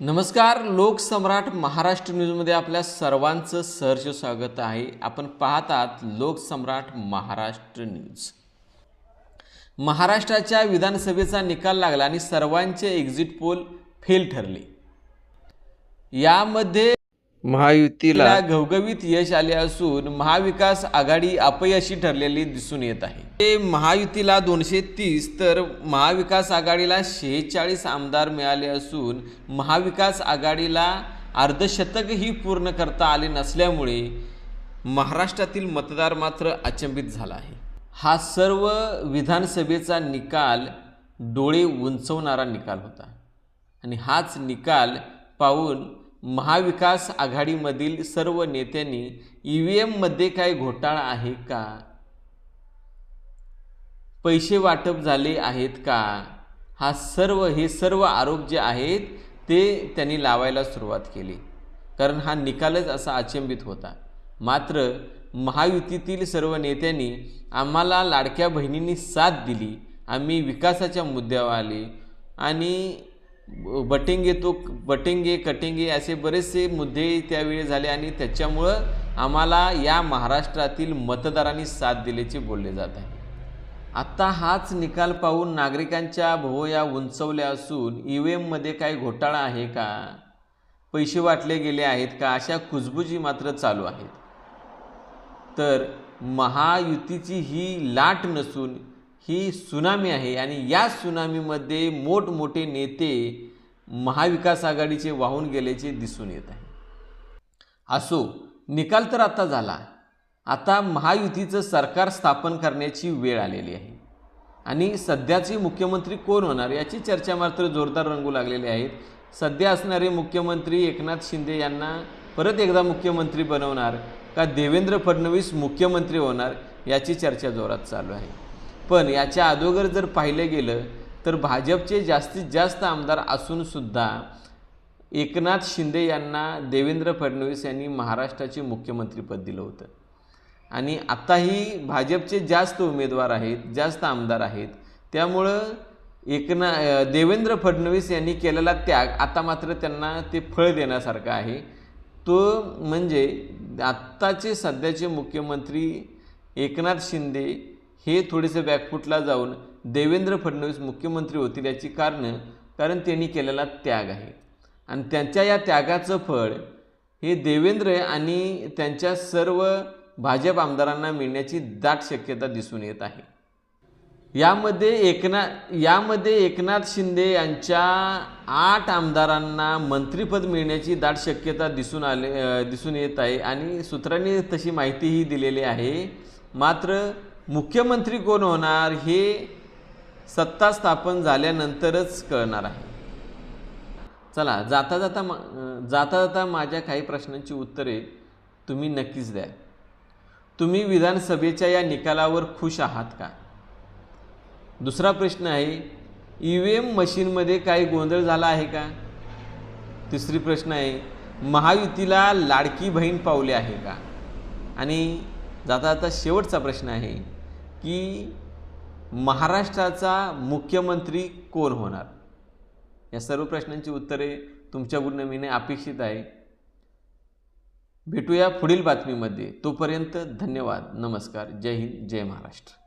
नमस्कार लोकसम्राट महाराष्ट्र न्यूजमध्ये आपल्या सर्वांचं सहर्ष स्वागत आहे. आपण पाहतात लोकसम्राट महाराष्ट्र न्यूज. महाराष्ट्राच्या विधानसभेचा निकाल लागला आणि सर्वांचे एक्झिट पोल फेल ठरले. यामध्ये महायुतीला घवघवीत यश आले असून महाविकास आघाडी अपयशी ठरलेली दिसून येत आहे. ते महायुतीला दोनशे तीस तर महाविकास आघाडीला शेहेचाळीस आमदार मिळाले असून महाविकास आघाडीला अर्धशतकही पूर्ण करता आले नसल्यामुळे महाराष्ट्रातील मतदार मात्र अचंबित झाला आहे. हा सर्व विधानसभेचा निकाल डोळे उंचवणारा निकाल होता. आणि हाच निकाल पाहून महाविकास आघाडीमधील सर्व नेत्यांनी ई व्ही एममध्ये काय घोटाळा आहे का? पैसे वाटप झाले आहेत का? हा सर्व हे सर्व आरोप जे आहेत ते त्यांनी लावायला सुरुवात केली. कारण हा निकालच असा अचंबित होता. मात्र महायुतीतील सर्व नेत्यांनी आम्हाला लाडक्या बहिणींनी साथ दिली. आम्ही विकासाच्या मुद्द्यावर आले आणि बटिंगे तो बटिंगे कटिंगे असे बरेचसे मुद्दे त्यावेळी झाले आणि त्याच्यामुळं आम्हाला या महाराष्ट्रातील मतदारांनी साथ दिल्याचे बोलले जात आहे. आत्ता हाच निकाल पाहून नागरिकांच्या भोवया उंचवल्या असून ई व्ही एममध्ये काय घोटाळा आहे का? पैसे वाटले गेले आहेत का? अशा कुजबुजी मात्र चालू आहेत. तर महायुतीची ही लाट नसून ही सुनामी आहे आणि या सुनामीमध्ये मोठमोठे नेते महाविकास आघाडीचे वाहून गेल्याचे दिसून येत आहे. असो निकाल तर आता झाला. आता महायुतीचं सरकार स्थापन करण्याची वेळ आलेली आहे. आणि सध्याचे मुख्यमंत्री कोण होणार याची चर्चा मात्र जोरदार रंगू लागलेली आहेत सध्या असणारे मुख्यमंत्री एकनाथ शिंदे यांना परत एकदा मुख्यमंत्री बनवणार का देवेंद्र फडणवीस मुख्यमंत्री होणार याची चर्चा जोरात चालू आहे. पण याच्या अगोदर जर पाहिलं गेलं तर भाजपचे जास्तीत जास्त आमदार असूनसुद्धा एकनाथ शिंदे यांना देवेंद्र फडणवीस यांनी महाराष्ट्राचे मुख्यमंत्रीपद दिलं होतं. आणि आत्ताही भाजपचे जास्त उमेदवार आहेत जास्त आमदार आहेत. त्यामुळं एकना देवेंद्र फडणवीस यांनी केलेला त्याग आता मात्र त्यांना ते फळ देण्यासारखं आहे. तो म्हणजे आत्ताचे सध्याचे मुख्यमंत्री एकनाथ शिंदे हे थोडेसे बॅकफुटला जाऊन देवेंद्र फडणवीस मुख्यमंत्री होतील याची कारणं कारण त्यांनी केलेला त्याग आहे. आणि त्यांच्या या त्यागाचं फळ हे देवेंद्र आणि त्यांच्या सर्व भाजप आमदारांना मिळण्याची दाट शक्यता दिसून येत आहे. यामध्ये एकनाथ यामध्ये एकनाथ शिंदे यांच्या आठ आमदारांना मंत्रिपद मिळण्याची दाट शक्यता दिसून आले दिसून येत आहे. आणि सूत्रांनी तशी माहितीही दिलेली आहे. मात्र मुख्यमंत्री कोण होणार हे सत्ता स्थापन झाल्यानंतरच कळणार आहे. चला जाता जाता मा जाता जाता माझ्या काही प्रश्नांची उत्तरे तुम्ही नक्कीच द्या तुम्ही विधानसभेच्या या निकालावर खुश आहात का? दुसरा प्रश्न आहे ई व्ही एम मशीनमध्ये काही गोंधळ झाला आहे का? तिसरी प्रश्न आहे महायुतीला लाडकी बहीण पावले आहे का? आणि जाता जाता शेवटचा प्रश्न आहे की महाराष्ट्राचा मुख्यमंत्री कोण होणार? या सर्व प्रश्नांची उत्तरे तुमच्याकडून मिळणे अपेक्षित आहे. भेटूया पुढील बातमीमध्ये. तोपर्यंत धन्यवाद. नमस्कार. जय हिंद. जय महाराष्ट्र.